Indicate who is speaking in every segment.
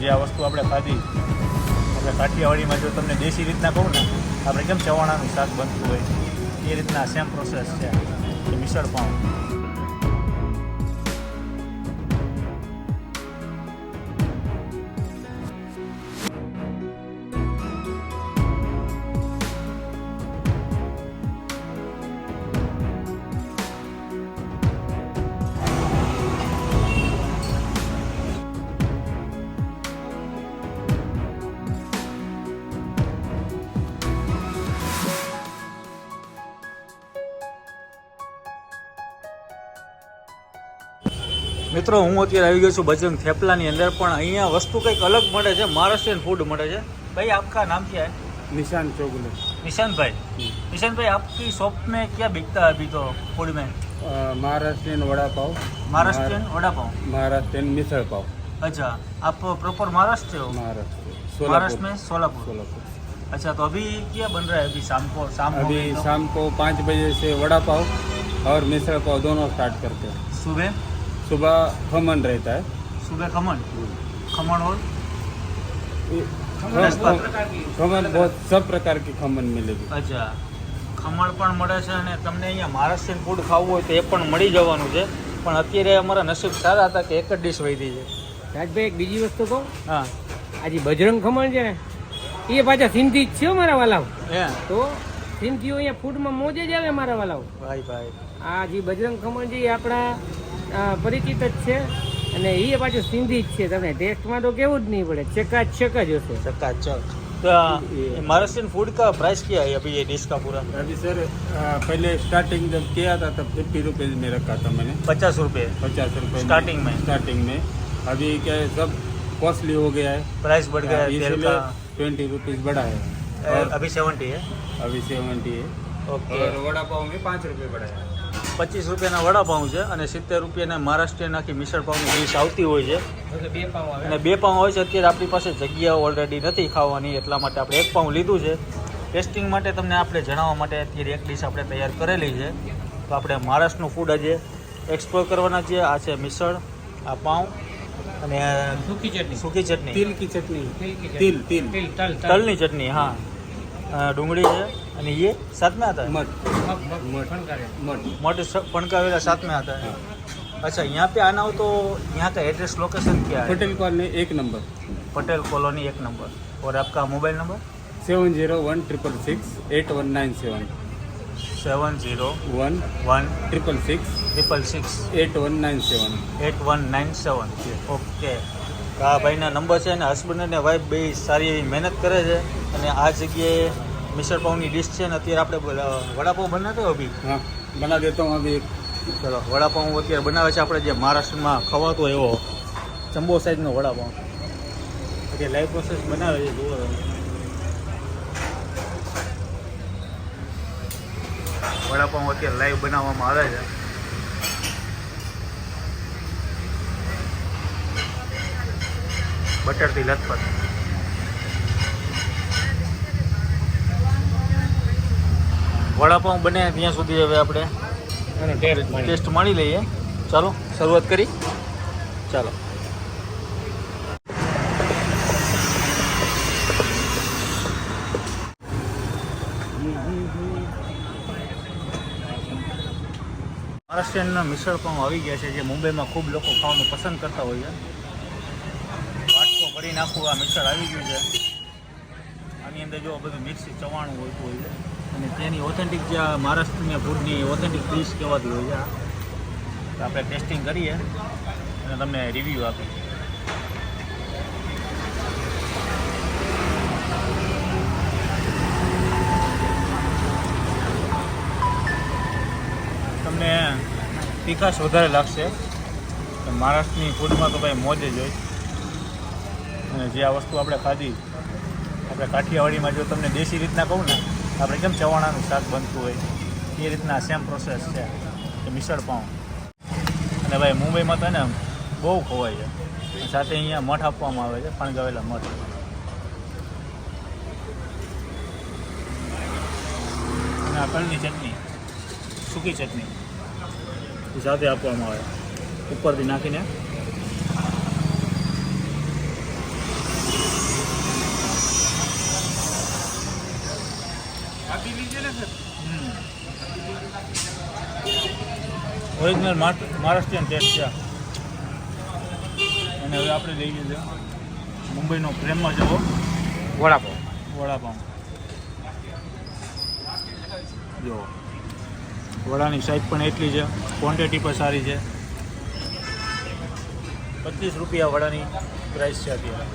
Speaker 1: જે આ વસ્તુ આપણે ખાધી, આપણે કાઠિયાવાડીમાં જો તમને દેશી રીતના કહું ને, આપણે કેમ ચવાણાનું શાક બનતું હોય? એ રીતના સેમ પ્રોસેસ છે. મિસળ પાઉં. મિત્રો હું અત્યારે આવી ગયો છું બજરંગ થેપલાની અંદર પણ અહીંયા વસ્તુ કંઈક અલગ મળે છે મહારાષ્ટ્રીયન ફૂડ મળે છે ભાઈ आपका नाम क्या है
Speaker 2: निशान चौगुले
Speaker 1: निशान भाई निशान भाई आपकी शॉप में क्या बिकता है अभी तो फूड में
Speaker 2: महाराष्ट्रियन वड़ा पाव
Speaker 1: महाराष्ट्रियन वड़ा पाव
Speaker 2: महाराष्ट्रियन मिसळ पाव
Speaker 1: अच्छा आप प्रॉपर महाराष्ट्र से हो
Speaker 2: महाराष्ट्र
Speaker 1: महाराष्ट्र में
Speaker 2: सोलापुर
Speaker 1: सोलापुर
Speaker 2: सोलापुर
Speaker 1: अच्छा तो अभी क्या बन रहा है अभी शाम को शाम हो
Speaker 2: अभी
Speaker 1: गई तो
Speaker 2: शाम को पाँच बजे से वड़ा पाव और मिसळ पाव दोनों स्टार्ट करते हैं
Speaker 1: सुबह
Speaker 2: सुबह खमन रहता है
Speaker 1: सुबह खमन खमन और
Speaker 2: खम- खमन बहुत सब प्रकार की खमन मिलेगी
Speaker 1: અચ્છા ખમણ પણ મળે છે અને તમને અહીંયા મહારાષ્ટ્રીયન ફૂડ ખાવું હોય તો એ પણ મળી જવાનું છે પણ અત્યારે અમારા નસીબ સારા હતા કે એક જ ડીશ વધી છે
Speaker 3: રાજભાઈ એક બીજી વસ્તુ કહું
Speaker 1: હા
Speaker 3: આજે બજરંગ ખમણ છે ને એ પાછા સિંધી જ છે મારા વાલાઓ
Speaker 1: હે
Speaker 3: તો સિંધીઓ અહીંયા ફૂડમાં મોજે જ આવે મારા વાલાઓ
Speaker 1: ભાઈ ભાઈ
Speaker 3: આ જે બજરંગ ખમણ છે એ આપણા અ, પરિચિત જ છે અને એ પાછું સિંધી જ છે તમને ટેસ્ટમાં તો કેવું જ નહીં પડે ચકાચક જ હશે
Speaker 1: चकाचक तो ये महाराष्ट्रियन फूड का प्राइस क्या है अभी ये डिश का पूरा
Speaker 2: अभी सर अ, पहले स्टार्टिंग जब किया था तब फिफ्टी रुपीज़ में रखा था मैंने
Speaker 1: पचास रुपये
Speaker 2: पचास रुपये
Speaker 1: Starting में?
Speaker 2: स्टार्टिंग में अभी क्या है सब कॉस्टली हो गया है
Speaker 1: प्राइस बढ़ गया है तेल
Speaker 2: इसीलिए
Speaker 1: का
Speaker 2: ट्वेंटी रुपीज़ बढ़ा है
Speaker 1: अ,
Speaker 2: और
Speaker 1: अभी सेवेंटी है
Speaker 2: अभी सेवेंटी है
Speaker 1: ઓકે
Speaker 2: और वड़ा पाव में पाँच रुपये बढ़ा है
Speaker 1: પચીસ રૂપિયાના વડાપાઉં છે અને સિત્તેર રૂપિયાના મહારાષ્ટ્રીયન આખી મિસળ પાઉંની ડીશ આવતી હોય છે. અને બે પાઉં હોય છે અત્યારે આપણી પાસે જગ્યાઓ ઓલરેડી નથી ખાવાની એટલા માટે આપણે એક પાઉં લીધું છે. ટેસ્ટિંગ માટે તમને આપણે જણાવવા માટે અત્યારે એક ડીશ આપણે તૈયાર કરેલી છે. તો આપણે મહારાષ્ટ્રનું ફૂડ આજે એક્સપ્લોર કરવાના છે આ છે મિસળ આ પાઉં અને
Speaker 3: સૂકી ચટણી.
Speaker 1: સૂકી ચટણી.
Speaker 2: તિલની
Speaker 3: ચટણી. તિલ તિલ.
Speaker 1: તલની ચટણી હા. ડુંગળી છે અને એ સાતમાં હતા મઠ ફણકાવેલા સાતમાં હતા અચ્છા यहाँ पे आना हो तो यहाँ का एड्रेस लोकेशन क्या है
Speaker 2: पटेल कॉलोनी एक नंबर
Speaker 1: पटेल कॉलोनी एक नंबर और आपका mobile number
Speaker 2: seven zero one triple six eight one nine seven
Speaker 1: seven zero
Speaker 2: one
Speaker 1: one
Speaker 2: triple six
Speaker 1: triple six
Speaker 2: eight one nine seven
Speaker 1: eight one nine seven okay આ ભાઈના number છે અને husband અને wife બે સારી એવી મહેનત કરે છે અને આ જગ્યાએ મિસળ પાઉની ડિશ છે ને અત્યારે આપણે વડાપાઉં બનાવતો અભી?
Speaker 2: હા બના દેતો હું અભી.
Speaker 1: ચલો વડાપાઉં અત્યારે બનાવે છે આપણે જે મહારાષ્ટ્રમાં ખવાતો એવો ચંબો સાઈઝનો વડાપાઉં. જે લાઈવ પ્રોસેસ બનાવે છે જુઓ વડાપાઉં અત્યારે લાઈવ બનાવવામાં આવે છે. બટરથી લથપથ. વડાપાઉં બને ત્યાં સુધી હવે આપણે
Speaker 3: ટેસ્ટ
Speaker 1: ટેસ્ટ માણી લઈએ. ચાલો શરૂઆત કરી. ચાલો. મહારાષ્ટ્રીયનના મિસળ પાઉં આવી ગયા છે જે મુંબઈમાં ખૂબ લોકો ખાવાનું પસંદ કરતા હોય છે. વાટકો ભરી નાખવું આ મિસળ આવી ગયું છે. આની અંદર જો બધું મિક્સ ચવાણું હોતું હોય છે. અને તેની ઓથેન્ટિક જે મહારાષ્ટ્રની ફૂડની ઓથેન્ટિક ડીશ કહેવાતી હોય છે આપણે ટેસ્ટિંગ કરીએ અને તમને રિવ્યૂ આપીએ. તમને તીખાશ વધારે લાગશે. મહારાષ્ટ્રની ફૂડમાં તો ભાઈ મોજ જ હોય. અને જે આ વસ્તુ આપણે ખાધી, આપણે કાઠિયાવાડીમાં જો તમને દેશી રીતના કહું ને આપણે કેમ ચવાણાનું શાક બનતું હોય? એ રીતના સેમ પ્રોસેસ છે કે મિસળ પાઉં. અને ભાઈ, મુંબઈમાં તો ને બહુ ખવાય છે. સાથે અહીંયા મઠ આપવામાં આવે છે, ફણગાવેલા મઠ. અને આ ચટણી, સૂકી ચટણી સાથે આપવામાં આવે. ઉપરથી નાખીને ઓરિજિનલ મહારાષ્ટ્રીયન ટેસ્ટ છે અને હવે આપણે લઈ લીધું મુંબઈનો પ્રેમમાં જવો.
Speaker 3: વડાપાઉં
Speaker 1: વડાપાઉં જો વડાની સાઈઝ પણ એટલી છે ક્વોન્ટિટી પણ સારી છે. પચીસ રૂપિયા વડાની પ્રાઇસ છે અત્યારે.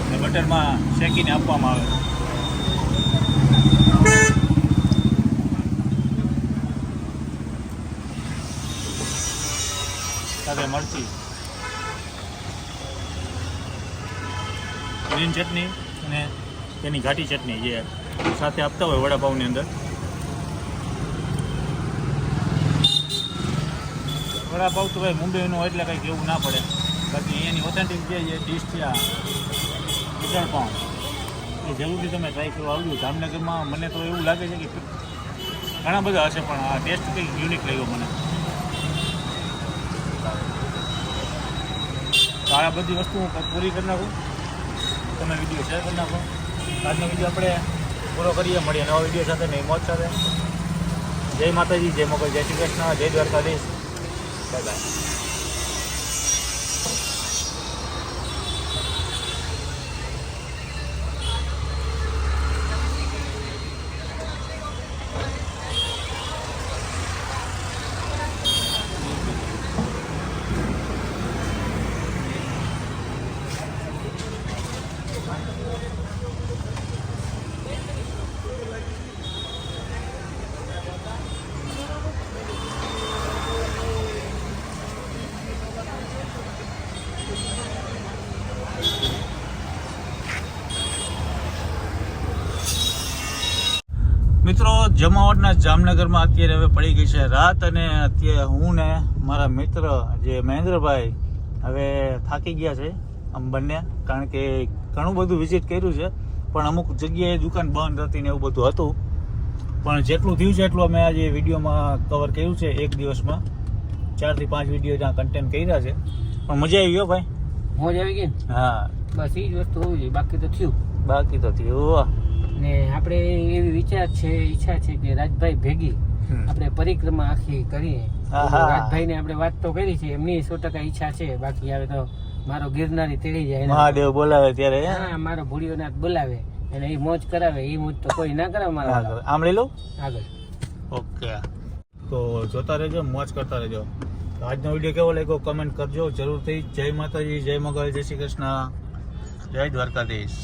Speaker 1: અને બટરમાં શેકીને આપવામાં આવે. છે સાથે મરચી ગ્રીન ચટણી અને તેની ઘાટી ચટણી જે સાથે આપતા હોય વડાપાઉની અંદર. વડાપાઉં તો ભાઈ મુંબઈનું એટલે કંઈ કેવું ના પડે. બાકી અહીંયાની ઓથેન્ટિક જે જે ડીશ છે આ મિસળ પાઉં. એ જરૂરથી તમે ટ્રાય કરવા આવ્યું જામનગરમાં મને તો એવું લાગે છે કે ઘણા બધા હશે, પણ આ ટેસ્ટ કંઈક યુનિક લાગ્યો મને. આ બધી વસ્તુ હું પૂરી કરી નાખું. તમે વીડિયો શેર કરી નાખો. આજનો વીડિયો આપણે પૂરો કરીએ. મળીએ નવા વીડિયો સાથે. નહીં, મોજ સાથે. જય માતાજી, જય મોગલ, જય શ્રી કૃષ્ણ, જય દ્વારકાધીશ. બાય બાય મિત્રો જમાવટના જામનગરમાં અત્યારે હવે પડી ગઈ છે રાત અને અત્યારે હું ને મારા મિત્ર જે મહેન્દ્રભાઈ હવે થાકી ગયા છે આમ બંને કારણ કે ઘણું બધું વિઝિટ કર્યું છે પણ અમુક જગ્યાએ દુકાન બંધ હતી ને એવું બધું હતું. પણ જેટલું થયું છે એટલું અમે આજે વિડીયોમાં કવર કર્યું છે એક દિવસમાં. ચારથી પાંચ વીડિયો જ્યાં કન્ટેન્ટ કર્યા છે. પણ મજા આવી ગયો ભાઈ?
Speaker 3: મોજ આવી ગઈ?
Speaker 1: હા.
Speaker 3: બસ એ જ વસ્તુ હોવી જોઈએ. બાકી તો થયું.
Speaker 1: બાકી તો થયું
Speaker 3: ને આપણે એવી વિચાર છે ઈચ્છા છે કે રાજભાઈ ભેગી આપણે પરિક્રમા આખી કરીએ. રાજભાઈ ને આપણે વાત તો કરી છે એમની સો ટકા ઈચ્છા છે. બાકી હવે તો મારો ગિરનારી તેડી જાય.
Speaker 1: મહાદેવ બોલાવે ત્યારે હા?
Speaker 3: મારો ભૂડિયોનાથ બોલાવે અને એ મોજ કરાવે એ મોજ તો કોઈ ના કરાવે મારા.
Speaker 1: આમ લઈ લઉં?
Speaker 3: આગળ.
Speaker 1: ઓકે. તો જોતા રહેજો મોજ કરતા રહેજો. આજનો વીડિયો કેવો લાગ્યો કમેન્ટ કરજો જરૂરથી. જય માતાજી જય મંગળ જય શ્રી કૃષ્ણ. જય દ્વારકાધીશ.